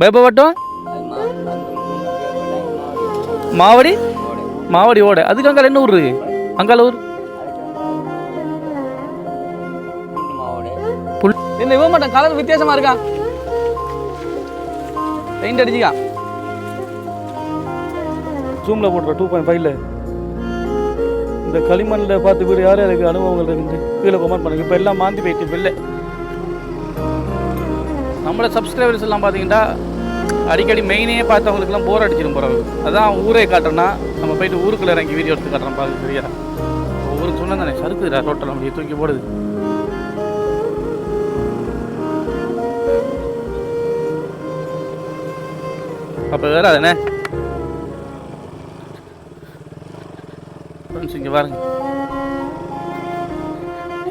வேப்பவட்டம் மாவடி? மாவடி ஓடை. அதுக்கு அங்கால என்ன ஊர் அங்கால ஊர்? என்ன இவன் மாட்டான் கலர் வித்தியாசமா இருக்கா? பெயிண்ட் அடிச்சிக்கா. ஜூமில் போட்டுற டூ பாயிண்ட் ஃபைவ்ல இந்த களிமண்ணில் பார்த்து பேர் யார் யாருக்கு அனுபவங்கள் இருக்குது கீழே கமெண்ட் பண்ணுங்க. இப்போ எல்லாம் மாந்தி போயிட்டு இப்போ இல்லை நம்மளோட சப்ஸ்கிரைபர்ஸ் எல்லாம் பார்த்தீங்கன்னா அடிக்கடி மெயினே பார்த்தவங்களுக்குலாம் போர் அடிச்சிடும் போகிறாங்க அதான் ஊரே காட்டுறோன்னா நம்ம போயிட்டு ஊருக்குள்ளே இறங்கி வீடியோ எடுத்து காட்டுறோம் பார்க்க சரியா? ஊருக்கு சொன்னா தானே சறுக்குதுடா டோட்டல் அப்படியே தூக்கி போடுது அப்போ வேற அதுனே ஃப்ரெண்ட்ஸ் இங்கே பாருங்க.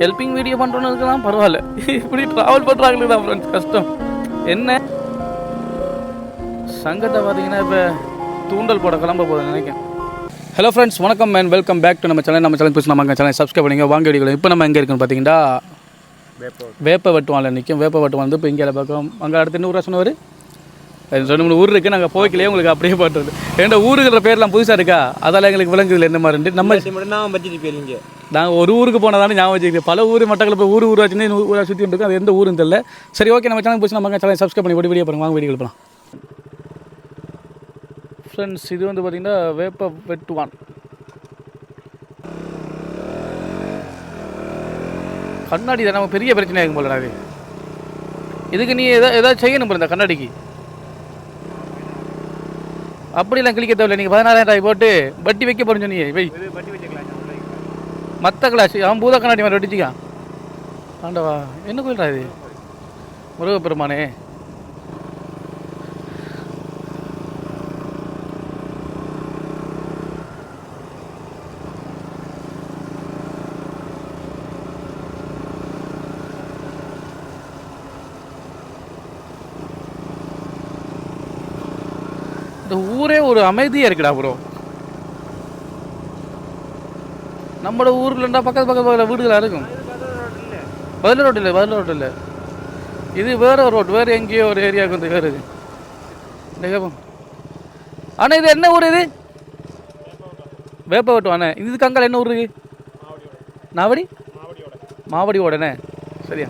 ஹெல்பிங் வீடியோ பண்ணுறவனுக்குலாம் பரவாயில்ல. இப்படி ட்ராவல் பண்ணுறாங்களா ஃப்ரெண்ட்ஸ் கஷ்டம். என்ன? சங்கத்தை பார்த்தீங்கன்னா இப்போ தூண்டல் போட கிளம்ப போதும் நினைக்கிறேன். ஹலோ ஃப்ரெண்ட்ஸ் வணக்கம் மேன் வெல்கம் பேக் டு நம்ம சேனல் நம்ம சேனல் பேசி நம்ம சேனல் சப்ஸ்கிரைப் பண்ணிங்க வாங்க வீடியோ இப்போ நம்ம எங்கே இருக்குன்னு பார்த்தீங்கன்னா வேப்ப வெட்டுவானில் நிற்கும் வேப்ப வெட்டுவான் வந்து இப்போ இங்கே பக்கம் அங்கே அடுத்து ஊரா சொன்னவர்? மூணு ஊர் இருக்குது நாங்கள் போய்க்கலையே உங்களுக்கு அப்படியே பாட்டுறது ஏன்னா ஊருங்கிற பேர்லாம் புதுசாக இருக்கா? அதால் எங்களுக்கு விளங்குதில்ல என்ன மாதிரி நம்ம நான் பட்ஜெட் போயிருங்க நாங்கள் ஒரு ஊருக்கு போனதானே ஞாபகம் வச்சுக்கிறேன் பல ஊர் மட்டக்களை போய் ஊர் ஊராச்சுன்னு ஊரா சுற்றி இருக்கோம். அது எந்த ஊருன்னு தெரியல. சரி ஓகே நம்ம சேனல் போச்சு. நம்ம சேனல் சப்ஸ்கிரைப் பண்ணி வீடியோ பாருங்க. வாங்க வீடியோ போகலாம் ஃப்ரெண்ட்ஸ் இது வந்து பார்த்திங்கன்னா வேப்ப வெட்டுவான் கண்ணாடி தான் நம்ம பெரிய பிரச்சனை ஆகும் போல அது இதுக்கு நீ எதா ஏதாவது செய்யணும் இந்த கண்ணாடிக்கு. அப்படிலாம் கிளிக்க தேவையில்ல. நீங்கள் பதினாறாயிரம் ரூபாய் போட்டு வட்டி வைக்க போறேன்னு சொன்னீங்க. வை மற்ற கிளாஸ் அவன் பூத கண்ணாடி மாதிரி வெட்டிச்சிக்கா ஆண்டவா என்ன கோயில்டா இது? முருகப்பெருமானே. இந்த ஊரே ஒரு அமைதியாக இருக்குடா ப்ரோ நம்மளோட ஊர்லண்டா பக்கத்து பக்கத்து பக்கத்தில் வீடுகளாக இருக்கும்? பதில ரோடு இல்லை பதில ரோடு இல்லை இது வேற ஒரு ரோடு வேறு எங்கேயோ ஒரு ஏரியாவுக்கு வந்து வேறு இது. கேப்போம் ஆனால் இது என்ன ஊர் இது? வேப்ப வெட்டுவானே இதுக்கு அங்கால என்ன ஊர் இருக்கு? நாவடி? மாவடி ஓடனே சரியா.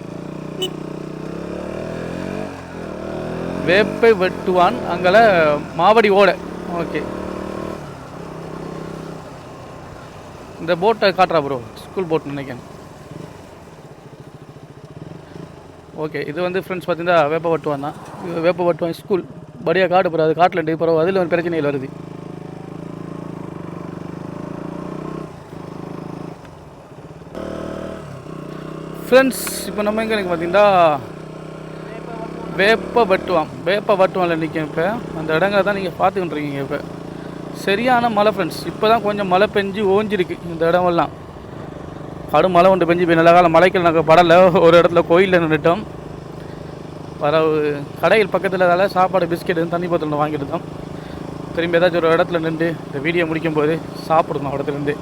வேப்பை வெட்டுவான் அங்கே மாவடி ஓடை. ஓகே. இந்த போட்டை காட்டுறா ப்ரோ ஸ்கூல் போட் நினைக்கிறேன். ஓகே இது வந்து ஃப்ரெண்ட்ஸ் பார்த்தீங்கன்னா வேப்ப வட்டுவான் தான். இது வேப்ப வட்டுவான் ஸ்கூல் படியாக காடு ப்ரோ அது காட்டில் பிறகு அதில் ஒரு பிரச்சனைகள் வருது. ஃப்ரெண்ட்ஸ் இப்போ நம்ம எங்கே எனக்கு பார்த்தீங்கன்னா வேப்ப வட்டுவான் வேப்ப வட்டுவான்ல நிற்கும் இப்போ. அந்த இடங்களை தான் நீங்கள் பார்த்துக்கிட்டு இருக்கீங்க இப்போ. சரியான மழை ஃப்ரெண்ட்ஸ் இப்போ தான் கொஞ்சம் மழை பெஞ்சு ஓஞ்சிருக்கு இந்த இடமெல்லாம். கடும் மழை ஒன்று பெஞ்சு இப்போ நல்ல காலம் மழைக்கு நாங்கள் படலை. ஒரு இடத்துல கோயிலில் நின்றுட்டோம் வர கடையில் பக்கத்தில் அதால் சாப்பாடு பிஸ்கெட் தண்ணி பாத்திரம் வாங்கிட்டு இருந்தோம். திரும்பி ஏதாச்சும் ஒரு இடத்துல நின்று இந்த வீடியோ முடிக்கும் போது சாப்பிடணும் இடத்துலேருந்து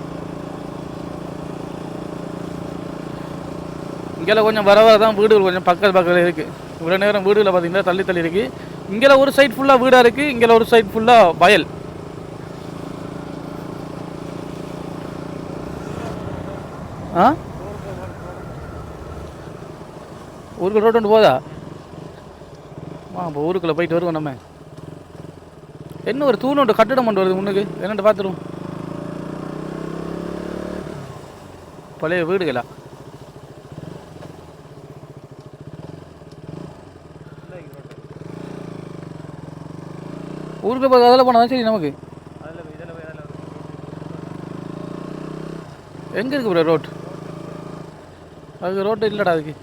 இங்கெல்லாம் கொஞ்சம் வர வர தான் வீடுகள் கொஞ்சம் பக்கத்து பக்கத்தில் இருக்குது இவ்வளோ நேரம் வீடுகளில் பார்த்தீங்கன்னா தள்ளி தள்ளி இருக்குது இங்கே ஒரு சைட் ஃபுல்லாக வீடாக இருக்குது இங்கே ஒரு சைட் ஃபுல்லாக வயல். ஆ? ஊருக்கு ரோடு ஒன்று போதா ஆ அப்போ ஊருக்குள்ளே போயிட்டு வருவோம் நம்ம. என்ன ஒரு தூண் ஒன்று கட்டிடம் ஒன்று வருது முன்னுக்கு. என்னட்டு பார்த்துருவோம். பழைய வீடுகளா? ஊருக்கு போய் அதில் போனால் சரி நமக்கு. அதில் அதில் எங்கே இருக்கு ப்ரோ ரோட் அதுக்கு ரோட்டு இல்லைடா அதுக்கு.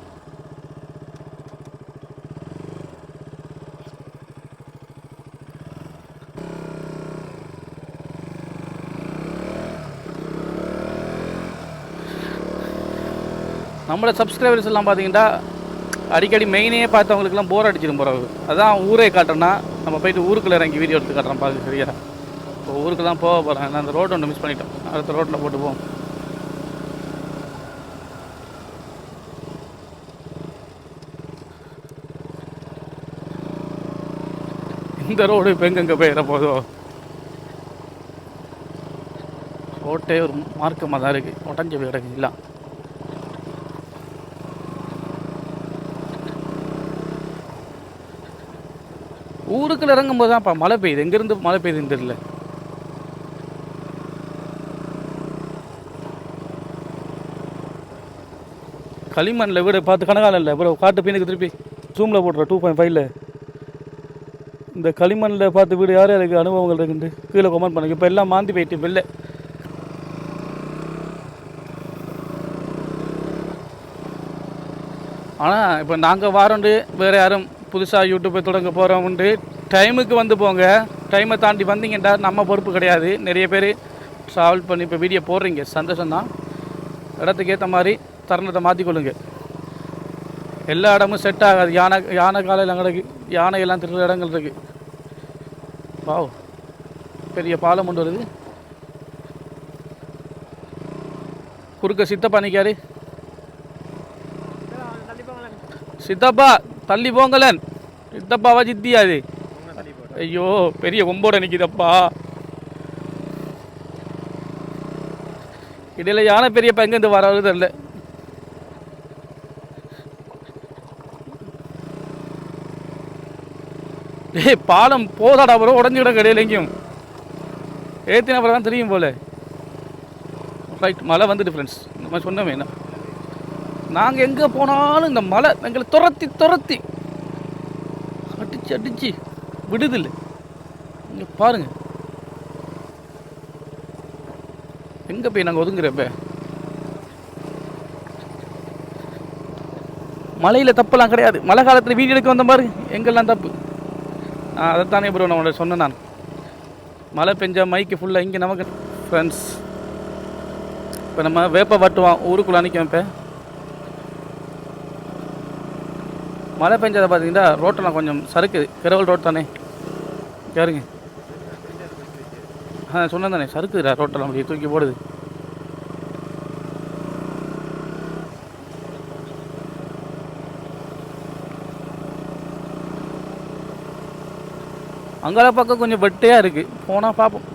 நம்மளோட சப்ஸ்கிரைபர்ஸ் எல்லாம் பார்த்தீங்கன்னா அடிக்கடி மெயினே பார்த்தவங்களுக்குலாம் போர் அடிச்சிடும் போகிறாங்க அதான் ஊரே காட்டுறேன்னா நம்ம போயிட்டு ஊருக்குள்ளே இறங்கி வீடியோ எடுத்து காட்டுறோம் பார்க்க சரியா? இப்போ ஊருக்கு தான் போக போகிறேன் நான் அந்த ரோடு ஒன்று மிஸ் பண்ணிட்டோம் அடுத்த ரோட்டில் போட்டு போவோம். இந்த ரோடு இப்போ எங்கெங்கே போயிட போதோ ரோட்டே ஒரு மார்க்கமாக தான் இருக்குது உடஞ்சி போய் கிடக்கு ஊருக்குள்ள இறங்கும்போது தான் மழை பெய்யுது. எங்கேருந்து மழை பெய்யுதுன்னு தெரியல. களிமண்ணில் வீடு பார்த்து கனகாலம் இல்லை இவ்வளோ காட்டு பீனுக்கு திருப்பி ஜூமில் போடுற டூ பாயிண்ட் ஃபைவ்ல இந்த களிமண்ணில் பார்த்து வீடு யார் யாருக்கு அனுபவங்கள் இருக்குன்ட்டு கீழே கமெண்ட் பண்ணுங்க. இப்போ எல்லாம் மாந்தி போயிட்டு வெளில. ஆனால் இப்போ நாங்கள் வாரோண்டு வேறு யாரும் புதுசாக யூடியூப்பை தொடங்க போகிறோம்ண்டு டைமுக்கு வந்து போங்க. டைமை தாண்டி வந்தீங்கன்றா நம்ம பொறுப்பு கிடையாது. நிறைய பேர் ட்ராவல் பண்ணி இப்போ வீடியோ போடுறீங்க. சந்தோஷம்தான் இடத்துக்கு ஏற்ற மாதிரி தருணத்தை மாற்றிக்கொள்ளுங்க எல்லா இடமும் செட் ஆகாது. யானை யானை காலையில் கிடக்கு யானை எல்லாம் திருடுற இடங்கள் இருக்குது வாவ் பெரிய பாலம் கொண்டு வருது. குறுக்க சித்தப்பா நிற்காரு சித்தப்பா! தள்ளி போங்களேன் சித்தப்பாவா சித்தியா அது. ஐயோ பெரிய கொம்போட நிற்கிதப்பா இடையில யானை பெரியப்பா எங்கேருந்து வராது தெரியல. ஏய் பாலம் போதாடா அப்புறம் உடஞ்சி கிட கிடையாது எங்கேயும். ஏற்றின அப்புறம் தான் தெரியும் போல. ரைட் மழை வந்துட்டு ஃப்ரெண்ட்ஸ் நம்ம சொன்னோமே என்ன? நாங்கள் எங்கே போனாலும் இந்த மலை எங்களை துரத்தி துரத்தி. அடிச்சு அடிச்சு விடுதில்லை. இங்கே பாருங்க. எங்கே போய் நாங்கள் ஒதுங்குறப்ப மலையில் தப்பெல்லாம் கிடையாது. மழை காலத்தில் வீடு எடுக்க வந்த பாரு எங்கெல்லாம் தப்பு? ஆ அதைத்தானே ப்ரோ நான் உன்னை சொன்னேன் நான். மழை பெஞ்சா மைக்கு ஃபுல்லாக இங்கே நமக்கு. ஃப்ரெண்ட்ஸ் இப்போ நம்ம வேப்ப வட்டுவான் ஊருக்குள்ளே நிற்கும் இப்போ? மழை பெஞ்சதை பார்த்தீங்கன்னா ரோட்டெல்லாம் கொஞ்சம் சறுக்குது கிரவல் ரோட் தானே. யாருங்க? ஆ சொன்னேன் தானே சறுக்குதுடா ரோட்டெல்லாம் அப்படியே தூக்கி போடுது. அங்கால பக்கம் கொஞ்சம் வெட்டையாக இருக்குது போனால் பார்ப்போம்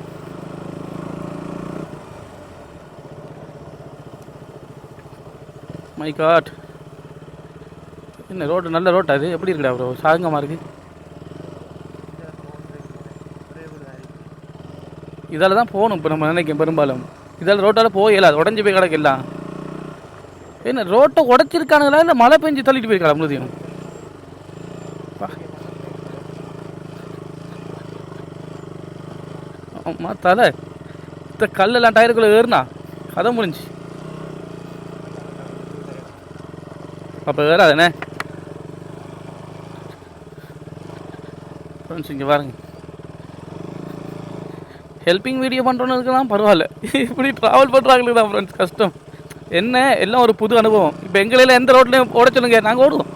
மை காட் என்ன ரோடு நல்ல ரோட்டா அது எப்படி இருக்குடா ப்ரோ சாங்கமாக இருக்கு. இதால் தான் போகணும் இப்போ நம்ம நினைக்கும் பெரும்பாலும். இதால் ரோட்டால் போகல உடஞ்சி போய் கிடக்கலாம் என்ன ரோட்டை உடச்சிருக்கானுங்களா? இல்லை மழை பெஞ்சு தள்ளிட்டு போயிருக்கா முழுதையும்? ஆமாம் தலை. இந்த கல்லெல்லாம் டயருக்குள்ளே ஏறுனா? கதை முடிஞ்சு. அப்போ ஏறாதுண்ணே ஃப்ரெண்ட்ஸ் இங்கே பாருங்க. ஹெல்பிங் வீடியோ பண்ணுறோன்னு பரவாயில்ல. இப்படி ட்ராவல் பண்ணுறாங்களே தான் ஃப்ரெண்ட்ஸ் கஷ்டம். என்ன? எல்லாம் ஒரு புது அனுபவம். இப்போ எங்களையில் எந்த ரோட்லையும் ஓட சொல்லுங்க. நாங்கள் ஓடுவோம்.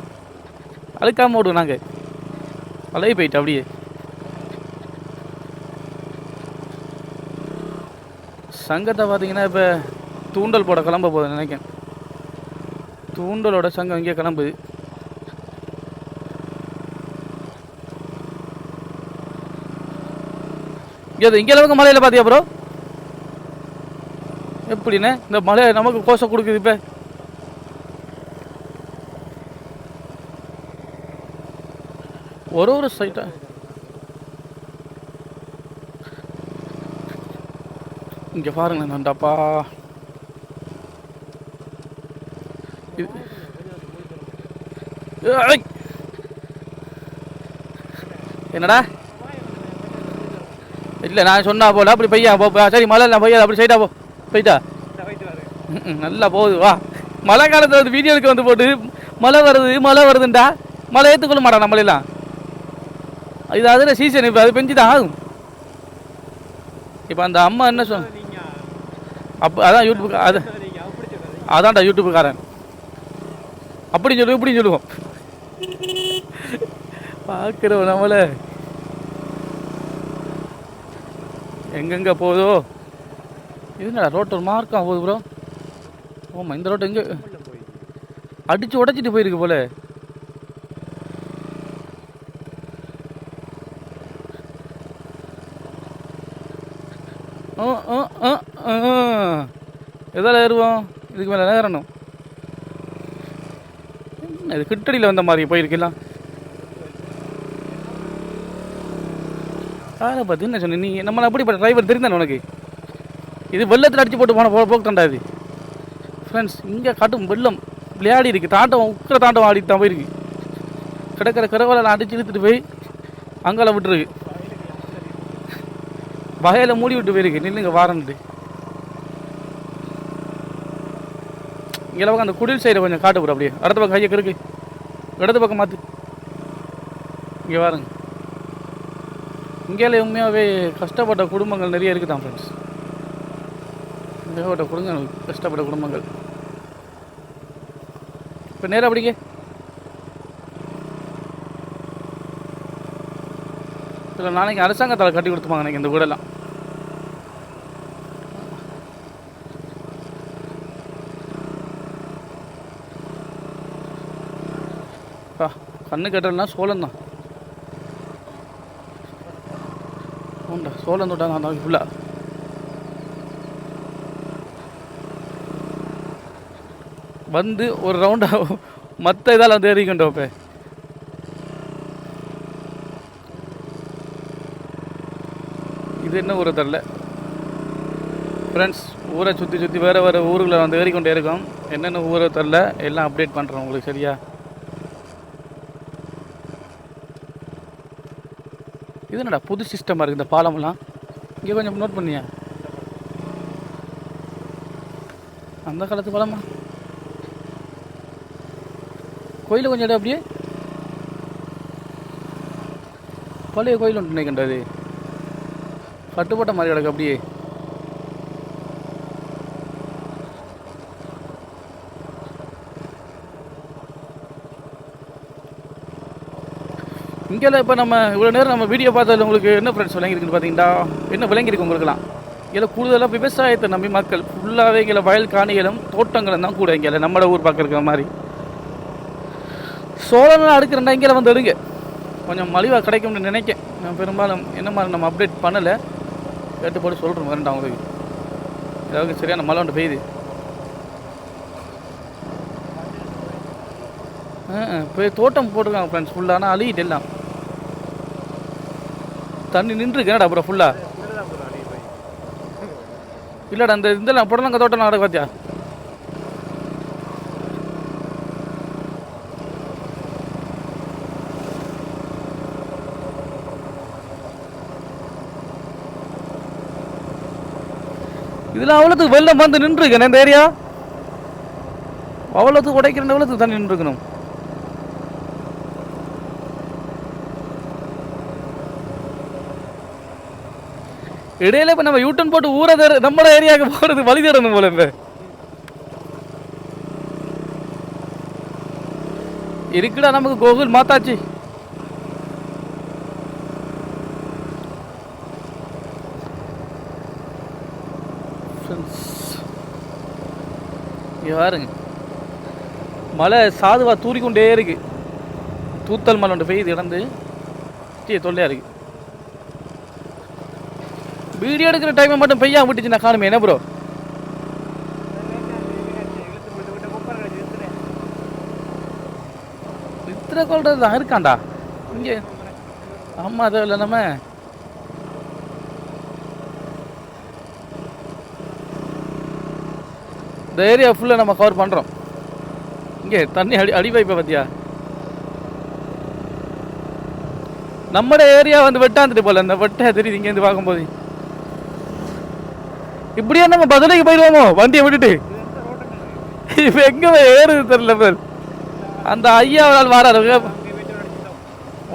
அழுக்காமல் ஓடுவோம் நாங்கள் அழகி போயிட்டு அப்படியே. சங்கத்தை பார்த்தீங்கன்னா இப்போ தூண்டல் போட கிளம்ப போகுது நினைக்கிறேன். தூண்டலோட சங்கம் இங்கே கிளம்புது. இங்கே இங்கே அளவுக்கு மலையில் பார்த்தியா ப்ரோ எப்படின்னு இந்த மலை நமக்கு கோஷம் கொடுக்குது இப்போ. ஒரு ஒரு சைட்டா இங்கே பாருங்களேன் நண்டாப்பா என்னடா? இல்லை நான் சொன்னா போல அப்படி பையா போ சரி மழை இல்லை பையா அப்படி சைடா போ. போயிட்டா நல்லா போகுது வா. மழை காலத்தில் வந்து வீடியோக்கு வந்து போட்டு மழை வருது மழை வருதுண்டா. மழை ஏற்றுக்கொள்ள மாட்டான் நம்மளெல்லாம்? இது அதில் சீசன் இப்போ அது பெஞ்சு தான் ஆகும் இப்போ அந்த அம்மா என்ன சொன்ன அப்போ அதான் யூடியூப் அது அதான்டா யூடியூப்புக்காரன் அப்படின்னு சொல்லுவோம் இப்படின்னு சொல்லுவோம். பார்க்குறோம் நம்மளை. எங்கெங்கே போகுதோ? இதுங்களா ரோட்டு ஒரு மார்க்காக போகுது ப்ரோ ஆமாம் இந்த ரோட்டு எங்கே? அடித்து உடச்சிட்டு போயிருக்கு போல. எதால் ஏறுவோம்? இதுக்கு மேலே நேரணும் இது கிட்டடியில் வந்த மாதிரி போயிருக்கலாம். காரை பார்த்து என்ன சொன்னேன் நீ நம்மளை அப்படிப்பட்ட டிரைவர் தெரிந்தானே உனக்கு? இது வெள்ளத்தில் அடிச்சு போட்டு போன போக போக்கண்டா இது. ஃப்ரெண்ட்ஸ் இங்கே காட்டும் வெள்ளம். விளையாடி இருக்குது தாண்டவம் உக்கிற தாண்டவம் ஆடிட்டு தான் போயிருக்கு. கிடக்கிற கரவலை அடிச்சு இழுத்துட்டு போய் அங்கால விட்டுருக்கு. வகையில் மூடி விட்டு போயிருக்கு. நில்லுங்க வாரன்ட்டு. இங்கே பக்கம் அந்த குடில் சைடை கொஞ்சம் காட்டு போகிற அப்படியே. அடுத்த பக்கம் கையை கிறுக்கு இடது பக்கம் மாற்று இங்கே வாருங்க. இங்கேயில் உண்மையாகவே கஷ்டப்பட்ட குடும்பங்கள் நிறைய இருக்குது தான் ஃப்ரெண்ட்ஸ் ஏகப்பட்ட குடும்பங்கள் கஷ்டப்பட்ட குடும்பங்கள். இப்போ நேராக அப்படிங்க இல்லை நாளைக்கு அரசாங்கத்தால் கட்டி கொடுத்துப்பாங்க எனக்கு இந்த வீடெல்லாம். கண்ணு கட்டுறதுனா சோளம் தான் உண்டா? சோளம் தொட்டா நான் ஃபுல்லாக வந்து ஒரு ரவுண்டாக மற்ற இதால் வந்து ஏறிக்கண்டோம் இப்போ இது என்ன ஊரை தெரில? ஃப்ரெண்ட்ஸ் ஊரை சுற்றி சுற்றி வேறு வேறு ஊர்களை வந்து ஏறிக்கொண்டே இருக்கோம். என்னென்ன ஊரை தெரில? எல்லாம் அப்டேட் பண்ணுறோம் உங்களுக்கு சரியா? இது என்னடா புது சிஸ்டமாக இருக்குது இந்த பாலமெல்லாம் இங்கே கொஞ்சம் நோட் பண்ணியா. அந்த காலத்து பாலமா? கோயில் கொஞ்சம் இடம் அப்படியே? பழைய கோயில் ஒன்று நினைக்கின்றது. கட்டுப்பட்ட மாதிரி கிடக்கு அப்படியே. இங்கெல்லாம் இப்போ நம்ம இவ்வளோ நேரம் நம்ம வீடியோ பார்த்ததில் உங்களுக்கு என்ன ஃப்ரெண்ட்ஸ் விளங்கியிருக்குன்னு பார்த்தீங்கன்னா என்ன விளங்கிருக்கு உங்களுக்குலாம் இதில் கூடுதலாக விவசாயத்தை நம்பி மக்கள் ஃபுல்லாகவே இங்கே வயல் காணிகளும் தோட்டங்களும் தான் கூட இங்கே நம்மளோட ஊர் பக்கம் இருக்கிற மாதிரி. சோழனால் அடுக்கிறனா இங்கே வந்து எடுங்க. கொஞ்சம் மலிவாக கிடைக்கும்னு நினைக்கேன். நான் பெரும்பாலும் என்ன மாதிரி நம்ம அப்டேட் பண்ணலை. கேட்டு போட்டு சொல்கிறோம் வரண்டா உங்களுக்கு. ஏதாவது சரியான மழை ஒன்று பெய்யுது. ஆ போய் தோட்டம் போட்டிருக்காங்க ஃப்ரெண்ட்ஸ் ஃபுல்லான ஆனால் அழியிட்டு எல்லாம். தண்ணி நின்றுருக்கு. என்னடா அப்புறம் ஃபுல்லாக இல்லடா இல்லைடா அந்த இதெல்லாம் புடலங்க தோட்டம் நடக்க பார்த்தியா இதில் அவ்வளோத்துக்கு வெள்ளம் வந்து நின்றுருக்கேன் இந்த ஏரியா அவ்வளோத்துக்கு உடைக்கிற அவ்வளோத்துக்கு தண்ணி நின்றுக்கணும் இடையில இப்போ நம்ம யூட்டன் போட்டு ஊரை தர நம்மள ஏரியாவுக்கு போகிறது வழி தேடணும் போல இப்போ இருக்குடா நமக்கு கோகுல் மாத்தாச்சு. Friends, பாருங்க. மழை சாதுவா தூறிக்கொண்டே இருக்கு. தூத்தல் மலை ஒன்று பெய்யுது இடந்து தொல்லையாக தொல்லையா இருக்கு. வீடியோ எடுக்கிற டைமை மட்டும் பெய்யா விட்டுச்சு நான் காணுமே என்ன ப்ரோ இத்தனை கொள்றது தான் இருக்காண்டா இங்கே ஆமாம் அது இல்லை நம்ம. இந்த ஏரியா ஃபுல்லாக நம்ம கவர் பண்ணுறோம் இங்கே தண்ணி அடி அடி பார்த்தியா நம்மட ஏரியா வந்து வெட்டாந்துட்டு போல இந்த வெட்டை தெரியுது இங்கேருந்து பார்க்கும்போது. இப்படியே நம்ம பதிலைக்கு போயிடுவோமோ? வண்டியை விட்டுட்டு. இப்போ எங்கே ஏறுது தெரியல பேர். அந்த ஐயா ஆள் வாராரு. அங்கே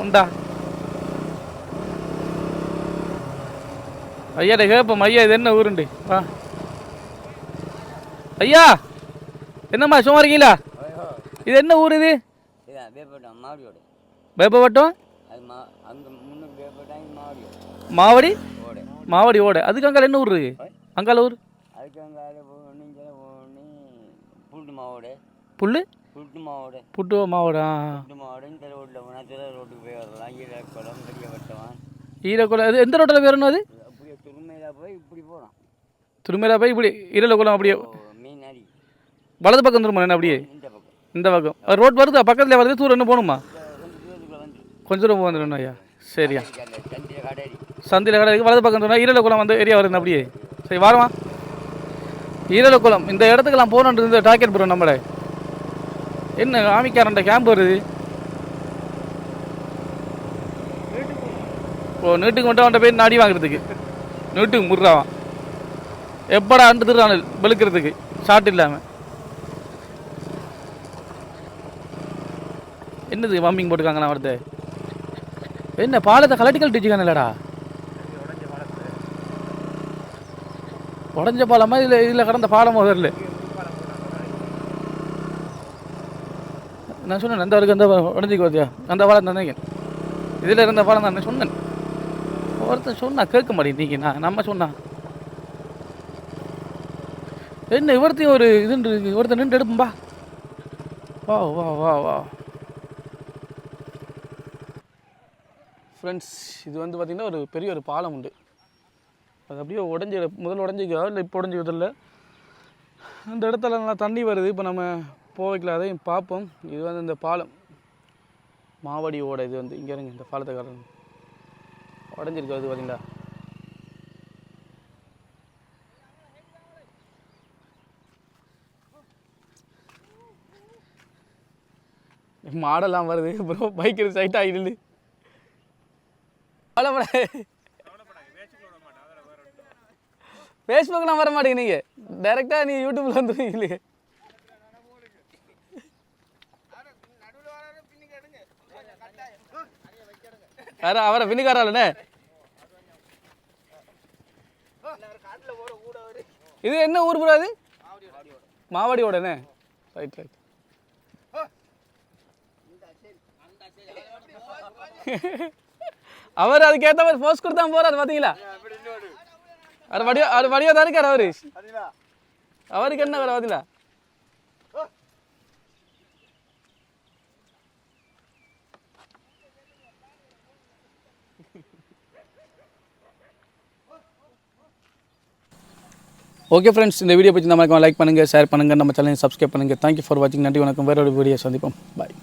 உண்டா? ஐயாட்ட கேட்போம் ஐயா இது என்ன ஊருண்டு? வா. ஐயா என்னம்மா சும்மா இருக்கீங்களா? இது என்ன ஊர் இது? வேப்பவட்டம் அங்கே மாவடி? ஓட. மாவடி ஓட. அதுக்கு அங்கால என்ன ஊர் இருக்கு? அங்கால ஊர் அதுக்கு அங்கே அதை போகணும் இங்கே போகணும் புல்ட்டு மாவோட. புல்லு? புல்ட்டு மாவோட. புட்டு மாவடா. புல்ட்டு மாவோட. இந்த ரோட்டில் போனால் சில ரோட்டுக்கு போய் வரலாம். ஈர குளம் பெரிய வட்டம் ஈரக்குளம் இது எந்த ரோட்டில் பேரணும் அது? அப்படியே துருமையில் போய் இப்படி போகலாம். திருமேலா போய் இப்படி இரல குளம் அப்படியே மீன் அடி. வலது பக்கம் திரும்ப என்ன அப்படியே? இந்த பக்கம். இந்த பக்கம். ரோட் வருதா? பக்கத்தில் வருது தூரம் என்ன போகணுமா? கொஞ்சம் தூரம் வந்துடணும் ஐயா. சரியா. சந்திர கடை சந்தியில் கடை வலது பக்கம் சொன்னால் ஈரல குளம் வந்து ஏரியா வருது அப்படியே. சரி வாரமா ஈரலக்குளம் இந்த இடத்துக்கெல்லாம் போகணுன்றது இந்த டாக்கெட் ப்ரோ நம்மளை. என்ன ஆமிக்காரன்ட்ட கேம்ப் வருது? ஓ நீட்டுக்கு மட்டும் அவன்கிட்ட போய் நாடி வாங்குறதுக்கு. நீட்டுக்கு முடுறாவான் எப்படா அண்டு திருறானு வெளுக்கிறதுக்கு? ஷார்ட் இல்லாமல் என்னது பம்பிங் போட்டுருக்காங்க நான் என்ன பாலத்தை கலட்டிக்கல் டீச்சுக்கானல்லடா உடஞ்ச பாலமா இல்லை இதில் கடந்த பாலம் முதல்ல? நான் சொன்னேன் அந்த வரைக்கும் அந்த உடஞ்சிக்கு பார்த்தியா? அந்த பாலம் தான் இதில் இருந்த பாலம் தான் சொன்னேன். ஒருத்தன் சொன்னா கேட்க மாட்டேங்க நான் நம்ம சொன்னா. என்ன இவர்த்தையும் ஒரு இது ஒருத்தன் நின்று எடுப்பா வா வா வா வா. ஃப்ரெண்ட்ஸ் இது வந்து பார்த்திங்கன்னா ஒரு பெரிய ஒரு பாலம் உண்டு. அது அப்படியே உடஞ்சி முதல்ல உடஞ்சிக்கோ? இல்லை இப்போ உடஞ்சிக்கிறது? இல்லை. அந்த இடத்துல நல்லா தண்ணி வருது. இப்போ நம்ம போவைக்கல அதையும் பார்ப்போம். இது வந்து இந்த பாலம். மாவடி ஓடை இது வந்து. இங்கே இருங்க இந்த பாலத்தை காரணம் உடஞ்சிருக்கு அது பார்த்தீங்களா மாடெல்லாம் வருது. ப்ரோ பைக் சைட் ஆகிடுது கவலைப்பட ஃபேஸ்புக்லாம் வர மாட்டேங்க நீங்கள் டேரெக்டாக நீங்கள் யூடியூப்பில் வந்துருவீங்களே யார அவரை பின்னிக்காராளண்ணே இது என்ன ஊர் ப்ரோ அது? மாவடியோடனே ரைட் ரைட் அவர் அதுக்கேற்ற மாதிரி போஸ்ட் கொடுத்தா போறாரு பார்த்தீங்களா அவர் வடிவா தான் இருக்கார் அவரு. அவருக்கு என்ன வர பார்த்தீங்களா ஓகே ஃப்ரெண்ட்ஸ் இந்த வீடியோ பற்றி நம்ம லைக் பண்ணுங்கள் ஷேர் பண்ணுங்கள் நம்ம சேனலை சப்ஸ்கிரைப் பண்ணுங்கள் தேங்க்யூ ஃபார் வாட்சிங் நன்றி வணக்கம். வேற ஒரு வீடியோ சந்திப்போம். பாய்